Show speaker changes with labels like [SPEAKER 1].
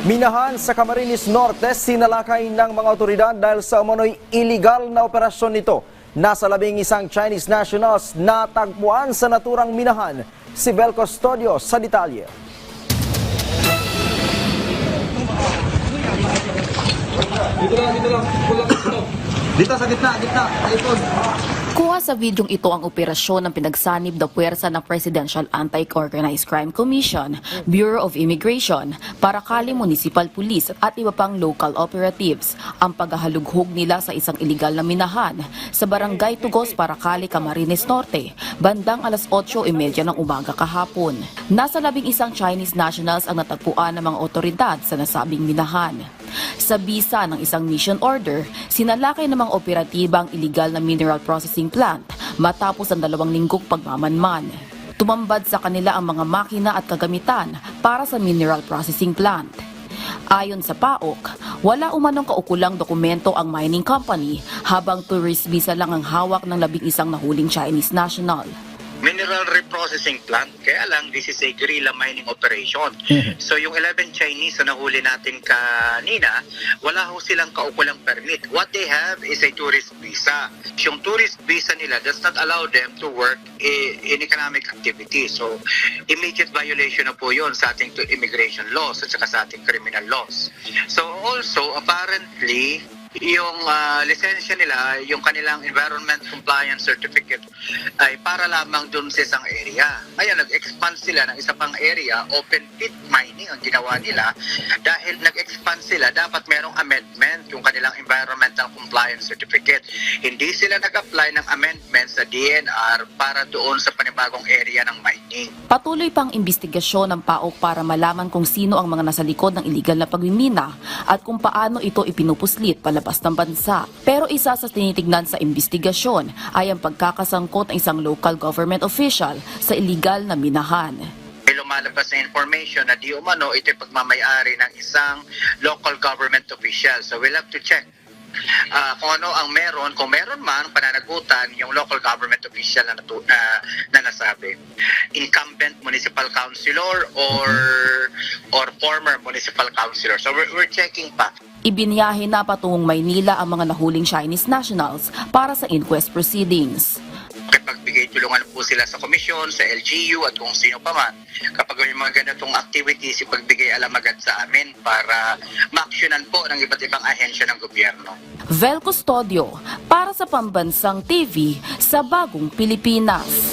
[SPEAKER 1] Minahan sa Camarines Norte, sinalakay ng mga otoridad dahil sa umano'y illegal na operasyon nito. Nasa labing isang Chinese nationals natagpuan sa naturang minahan. Si Bel Custodio sa detalye.
[SPEAKER 2] Dito lang, dito lang. Ito. Dito sa gitna, gitna. Ipon.
[SPEAKER 3] Kuha sa videong ito ang operasyon ng pinagsanib na puwersa ng Presidential Anti-Organized Crime Commission, Bureau of Immigration, Parakali Municipal Police at iba pang local operatives. Ang paghahalughog nila sa isang iligal na minahan sa Barangay Tugos, Parakali, Camarines Norte, bandang alas 8.30 ng umaga kahapon. Nasa labing isang Chinese nationals ang natagpuan ng mga otoridad sa nasabing minahan. Sa bisa ng isang mission order, sinalakay ng mga operatibang iligal na mineral processing plant matapos ang dalawang linggong pagmamanman. Tumambad sa kanila ang mga makina at kagamitan para sa mineral processing plant. Ayon sa PAOK, wala umanong kaukulang dokumento ang mining company habang tourist visa lang ang hawak ng labing isang nahuling Chinese national.
[SPEAKER 4] mineral reprocessing plant. Kaya lang, this is a guerrilla mining operation. So yung 11 Chinese na nahuli natin kanina, wala ho silang kaukulang permit. What they have is a tourist visa. Yung tourist visa nila does not allow them to work in economic activity. So immediate violation na po yun sa ating immigration laws at saka sa ating criminal laws. So also, apparently, yung ah, lisensya nila, yung kanilang environment compliance certificate ay para lamang dun sa isang area. Kaya nag-expand sila ng isa pang area, open pit mining ang ginawa nila. Dahil nag-expand sila, dapat merong amendment yung kanilang environmental compliance certificate. Hindi sila nag-apply ng amendment sa DNR para doon sa panibagong area ng mining.
[SPEAKER 3] Patuloy pang investigasyon ng PAOK para malaman kung sino ang mga nasa likod ng iligal na pagmimina at kung paano ito ipinupuslit palabas ng bansa. Pero isa sa tinitignan sa investigasyon ay ang pagkakasangkot ng isang local government official sa iligal na minahan.
[SPEAKER 4] may lumalabas na information na di umano ito'y pagmamayari ng isang local government official. So we'll have to check ah, kung ano ang meron, kung meron man pananagutan yung local government official na, natu- na, na nasabi. Incumbent municipal councilor or or former municipal councilor. So we're, we're checking pa.
[SPEAKER 3] Ibinyahe na patungong Maynila ang mga nahuling Chinese nationals para sa inquest proceedings.
[SPEAKER 4] Kapagbigay tulungan po sila sa komisyon, sa LGU at kung sino pa man. Kapag may mga ganitong activities, ipagbigay alam agad sa amin para ma-actionan po ng iba't ibang ahensya ng gobyerno.
[SPEAKER 3] Vel Custodio para sa Pambansang TV sa Bagong Pilipinas.